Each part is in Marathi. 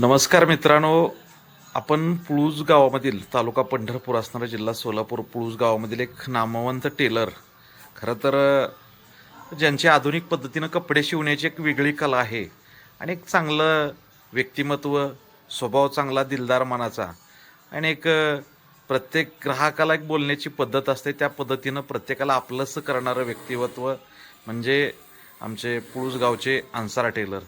नमस्कार मित्रांनो. आपण पुळूज गावामधील तालुका पंढरपूर असणारा जिल्हा सोलापूर पुळूज गावामधील एक नामवंत टेलर. खरं तर ज्यांची आधुनिक पद्धतीनं कपडे शिवण्याची एक वेगळी कला आहे आणि एक चांगलं व्यक्तिमत्व स्वभाव चांगला दिलदार मनाचा आणि एक प्रत्येक ग्राहकाला एक बोलण्याची पद्धत असते. त्या पद्धतीनं प्रत्येकाला आपलंसं करणारं व्यक्तिमत्व म्हणजे आमचे पुळूज गावचे अन्सारा टेलर.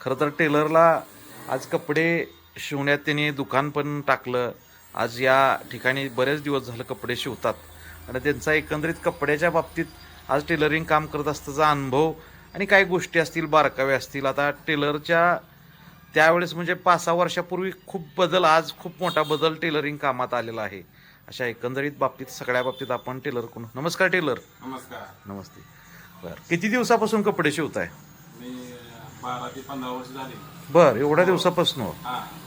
खरं तर टेलरला आज कपडे शिवण्यात त्यांनी दुकान पण टाकलं. आज या ठिकाणी बरेच दिवस झालं कपडे शिवतात. आणि त्यांचा एकंदरीत कपड्याच्या बाबतीत आज टेलरिंग काम करत असताचा अनुभव आणि काही गोष्टी असतील बारकावे असतील. आता टेलरच्या त्यावेळेस म्हणजे पाच सहा वर्षापूर्वी खूप बदल आज खूप मोठा बदल टेलरिंग कामात आलेला आहे. अशा एकंदरीत बाबतीत सगळ्या बाबतीत आपण टेलर कोण? नमस्कार टेलर नमस्कार. नमस्ते. बरं. किती दिवसापासून कपडे शिवताय? मी बारा ते पंधरा वर्ष झाली. बर एवढ्या दिवसापासून.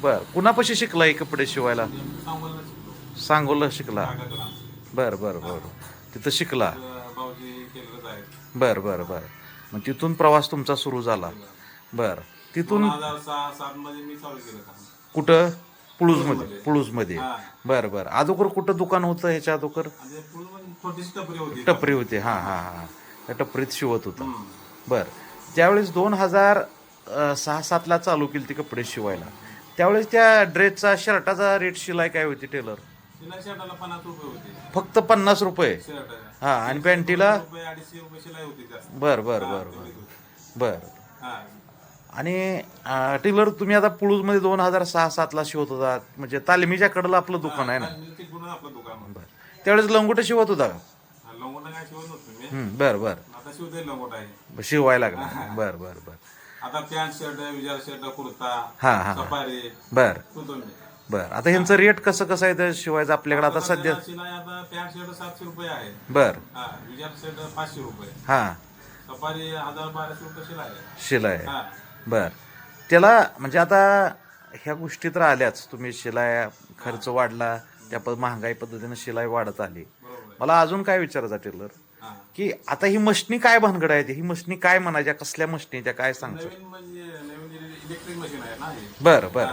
बर कुणापाशी शिकलाय कपडे शिवायला? सांगोला शिकलो. सांगोला शिकला. कागदला. बर बर बर तिथं शिकला. बर बर बर. मग तिथून प्रवास तुमचा सुरू झाला. बर तिथून कुठं? पुळूजमध्ये पुळूजमध्ये. बर बर. अगोदर कुठं दुकान होतं ह्याच्या अगोदर टपरी होती. हा हा हा त्या टपरीत शिवत होता. बर. त्यावेळेस दोन हजार सहा सातला चालू केली ती कपडे शिवायला. त्यावेळेस त्या ड्रेसचा शर्टाचा रेट शिलाई काय होती टेलर फक्त पन्नास रुपये? हा आणि पॅन्टीला? बर बर बर बर. बर. आणि टेलर तुम्ही आता पुळूजमध्ये दोन हजार सहा सातला शिवत होता. म्हणजे तालमीच्या कडलं आपलं दुकान आहे ना? बर. त्यावेळेस लंगोट शिवत होता का? बर बर. शिवायला लागला. बर बर बर. आता पॅन्ट शर्ट विजार शर्ट कुर्ता हा हा सफारी बर. बर. आता ह्यांचं रेट कसं कसं आहे ते शिवायचं आपल्याकडे? आता सध्या शिलाई आता पॅन्ट शर्ट सातशे रुपये आहे. बर. हा विजार शर्ट पाचशे रुपये. हा. सफारी हजार बाराशे रुपये शिलाई आहे. शिलाई हा. बर. त्याला म्हणजे आता ह्या गोष्टी तर आल्याच. तुम्ही शिलाई खर्च वाढला त्या महागाई पद्धतीनं शिलाई वाढत आली. बरोबर. आहे मला अजून काय विचारायचं टेलर? की आता ही मशनी काय भानगड आहे ही मशनी काय म्हणायच्या? कसल्या मशनी त्या काय सांगतो नवीन म्हणजे नवीन इलेक्ट्रिक मशीन आहे ना हे. बर बर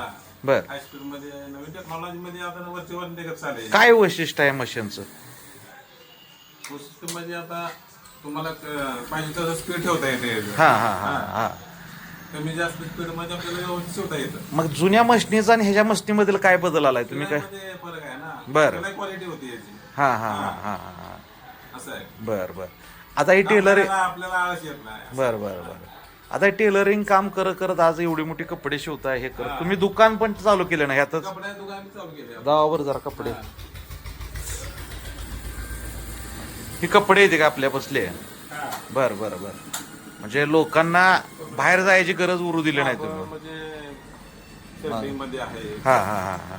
बर. हायस्कूल मध्ये नवीन टेक्नॉलॉजी मध्ये आता वरचे वर निघत चालेल काय वैशिष्ट्य आहे मशीनचं? म्हणजे आता तुम्हाला क- पाहिजे तसं स्पीड ठेवता येते. हा हा हा हा. कमी जास्त स्पीडमध्ये आपल्याला व्यवस्थित शिवता येतं. मग जुन्या मशनीचा आणि ह्याच्या मशनीमधील काय बदल आलाय? तुम्ही काय शिलाईमध्ये फरक आहे ना. बरं. क्वालिटी होती याची. हा हा. हा हा हा. बर बर. आता ही टेलर आपल्याला आपल्याला आळस येत नाही बर बर बर. आता टेलरिंग काम करत करत आज एवढी मोठी कपडे शिवताय हे करत. तुम्ही दुकान पण चालू केलं ना ह्यातच? कपड्या दुकान बी चालू केले. गावावर जरा कपडे. हे. कपडे येते का आपल्या बसले. बर बर बर. म्हणजे लोकांना बाहेर जायची गरज उरू दिली नाही तुम्ही. म्हणजे शर्टिंगमध्ये आहे. हा हा हा हा.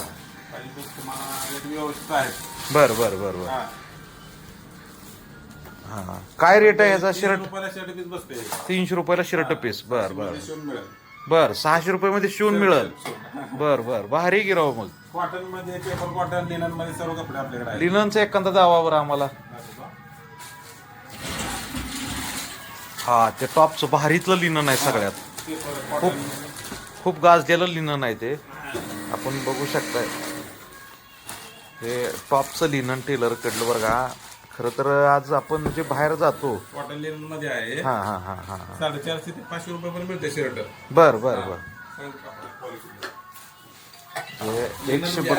तुम्हाला बर बर बर बर. हा. हा. काय रेट आहे तीनशे शर्ट रुपयाला शर्ट पीस बसते तीनशे रुपयाला शर्ट पीस बर बर. मध्ये शिवून मिळेल. बर सहाशे रुपये मध्ये शिवून मिळेल. बर बर. भारी गिराव मग. कॉटनमध्ये पेपर कॉटन लिननमध्ये सर्व कपडे आपल्याकडे आहेत. लिननचा एखादा दावावर आम्हाला. हा ते टॉपचं भारीतलं लिनन आहे सगळ्यात. पेपर कॉटन खूप गाजलेलं लिनन आहे ते. आपण बघू शकताय. हे टॉपचं लिनन टेलर कडलं बरं का. खरं तर आज आपण जे बाहेर जातो कॉटन लिननमध्ये आहे. हा हा हा हा. साडेचारशे ते पाचशे मिळते शर्ट बर बर बर. एकशे बड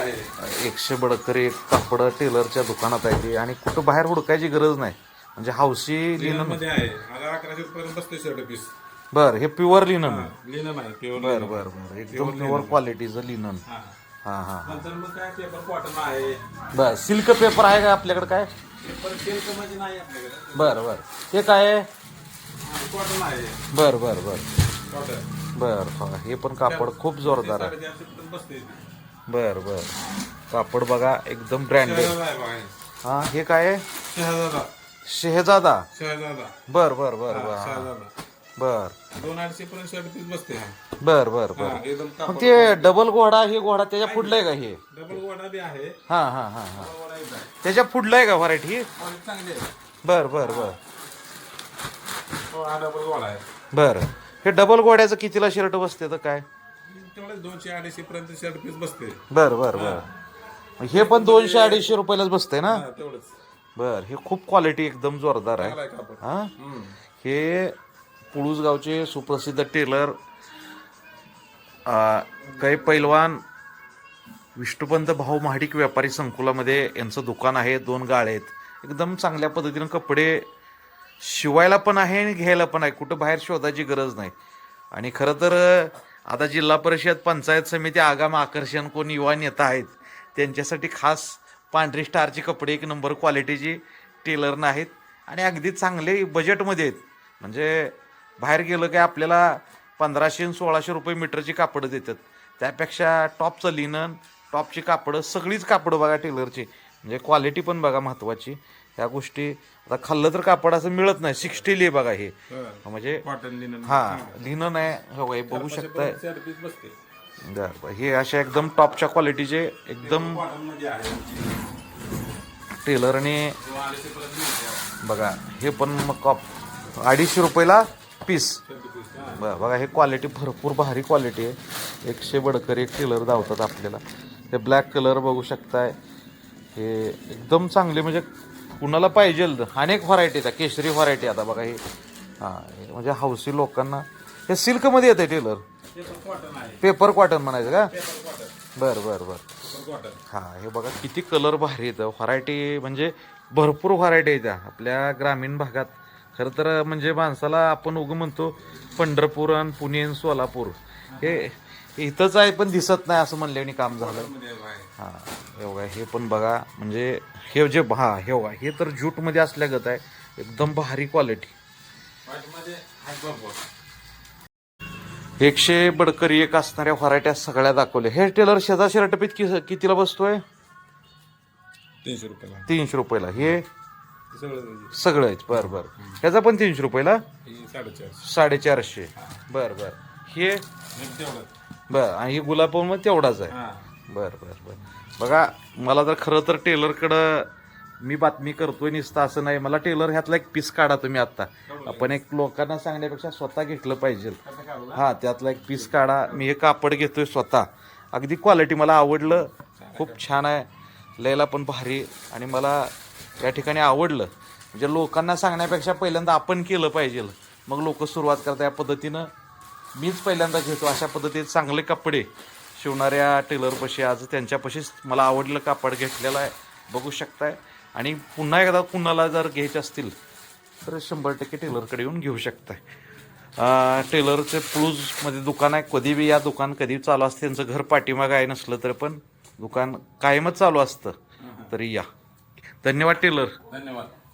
एकशे बडकर एक कापड टेलरच्या दुकानात आहे ते. आणि कुठं बाहेर हुडकायची गरज नाही. म्हणजे हावशी लिननमध्ये आहे. अकराशे रुपये बसते शर्ट पीस बर हे प्युअर लिनन लिनन आहे. प्युअर बर बर बर. एकदम प्युअर क्वालिटीचं लिनन हा. हा हा नंतर मग काय पेपर कॉटन आहे. बर सिल्क पेपर आहे का आपल्याकडे काय? बर बर. ते काय आहे? बर बर बर. बर हा, हे पण कापड खूप जोरदार आहे. बर बर. कापड बघा एकदम ब्रँडेड हे. हा हे काय आहे? शहजादा. बर बर बर हा, बर हा. बर. दोन अडीचशे पर्यंत शर्ट पीस बसते हा. बर बर हा, बर. एकदम मग कापड. ते डबल घोडा हे घोडा त्याच्या पुढलं आहे का हे? डबल गोडा बी आहे. हा हा हा हा. डबल आहे. त्याच्या पुढलं आहे का व्हरायटी क्वालिटी चांगली आहे. बर बर बर. हो, हा डबल गोडा आहे. बर. हे डबल घोड्याचं कितीला शर्ट बसते तर काय? दोनशे अडीचशे पर्यंत शर्ट पीस बसते. बर बर बर. मग हे पण दोनशे अडीचशे रुपयालाच बसतंय ना? हा, तेवढंच. बर हे खूप क्वालिटी एकदम जोरदार आहे. चांगला आहे कापड. हा? हम्म. हे पुळूसगावचे सुप्रसिद्ध टेलर कै काही पैलवान विष्णुपंत भाऊ महाडिक व्यापारी संकुलामध्ये यांचं दुकान आहे दोन गाळे आहेत. एकदम चांगल्या पद्धतीनं कपडे शिवायला पण आहे आणि घ्यायला पण आहे. कुठं बाहेर शोधायची गरज नाही. आणि खरं तर आता जिल्हा परिषद पंचायत समिती आगाम आकर्षण कोण युवा नेता आहेत त्यांच्यासाठी खास पांढरी स्टारचे कपडे एक नंबर क्वालिटीची टेलरनं आहेत आणि अगदी चांगले बजेटमध्ये आहेत. म्हणजे बाहेर गेलं की आपल्याला पंधराशे आणि सोळाशे रुपये मीटरची कापडं देतात. त्यापेक्षा टॉपचं लिनन टॉपची कापडं सगळीच कापडं बघा टेलरची. म्हणजे क्वालिटी पण बघा महत्त्वाची ह्या गोष्टी आता खाल्लं तर कापड असं मिळत नाही. सिक्स्टी आहे बघा हे. म्हणजे हा लिनन आहे. हो हे बघू शकताय. बरं. हे अशा एकदम टॉपच्या क्वालिटीचे एकदम टेलरने बघा हे पण मग कॉप अडीचशे रुपयाला पीस. बरं बघा हे क्वालिटी भरपूर भारी क्वालिटी आहे. एकशे बडकर एक टेलर धावतात आपल्याला. हे ब्लॅक कलर बघू शकताय. हे एकदम चांगले म्हणजे कुणाला पाहिजे अनेक व्हरायटी आहेत. केशरी व्हरायटी आता बघा हे. हां म्हणजे हौसी लोकांना. हे सिल्कमध्ये येते टेलर आहे. पेपर कॉटन म्हणायचं का? बरं बरं बरं. हा हे बघा किती कलर भारी आहेत. व्हरायटी म्हणजे भरपूर व्हरायटी आहेत त्या. आपल्या ग्रामीण भागात खरं तर म्हणजे माणसाला आपण उगं म्हणतो पंढरपूर आणि पुणे आणि सोलापूर. हे इथंच आहे पण दिसत नाही असं म्हणल्याने काम झालं. हा बघा हे पण बघा म्हणजे हे जे हा हे बघा हे तर ज्यूटमध्ये असल्यागत आहे. एकदम भारी क्वालिटी एकशे बडकरी एक असणाऱ्या व्हरायट्या सगळ्या दाखवल्या. हे टेलर शेजा शर्ट कितीला बसतोय? तीनशे रुपयाला. तीनशे रुपयाला. हे सगळं म्हणजे सगळं आहे बरं बरं. ह्याचा पण तीनशे रुपयाला? साडेचारशे. बरं बरं. हे? बरं आणि हे गुलाब मग तेवढाच आहे. बरं बरं बरं. बघा मला तर खरं तर टेलरकडं मी बातमी करतोय नुसतं असं नाही. मला टेलर ह्यातला एक पीस काढा तुम्ही आता आपण एक लोकांना सांगण्यापेक्षा स्वतः घेतलं पाहिजे. हा त्यातला एक पीस काढा. मी हे कापड घेतोय स्वतः. अगदी क्वालिटी मला आवडलं. खूप छान आहे. लयला पण भारी. आणि मला या ठिकाणी आवडलं. म्हणजे लोकांना सांगण्यापेक्षा पहिल्यांदा आपण केलं पाहिजे. मग लोक सुरुवात करतात या पद्धतीनं. मीच पहिल्यांदा घेतो अशा पद्धतीत चांगले कपडे. शिवणाऱ्या टेलरपाशी आज त्यांच्यापाशीच मला आवडलं कापड घेतलेलं आहे. बघू शकताय. आणि पुन्हा एकदा कुणाला जर घ्यायचे असतील तर शंभर टक्के टेलरकडे येऊन घेऊ शकताय. टेलरचे प्लूजमध्ये दुकान आहे. कधी बी या दुकान कधी चालू असतं त्यांचं घर पाठीमागं आहे नसलं तर पण दुकान कायमच चालू असतं. तरी या. धन्यवाद टेलर. धन्यवाद.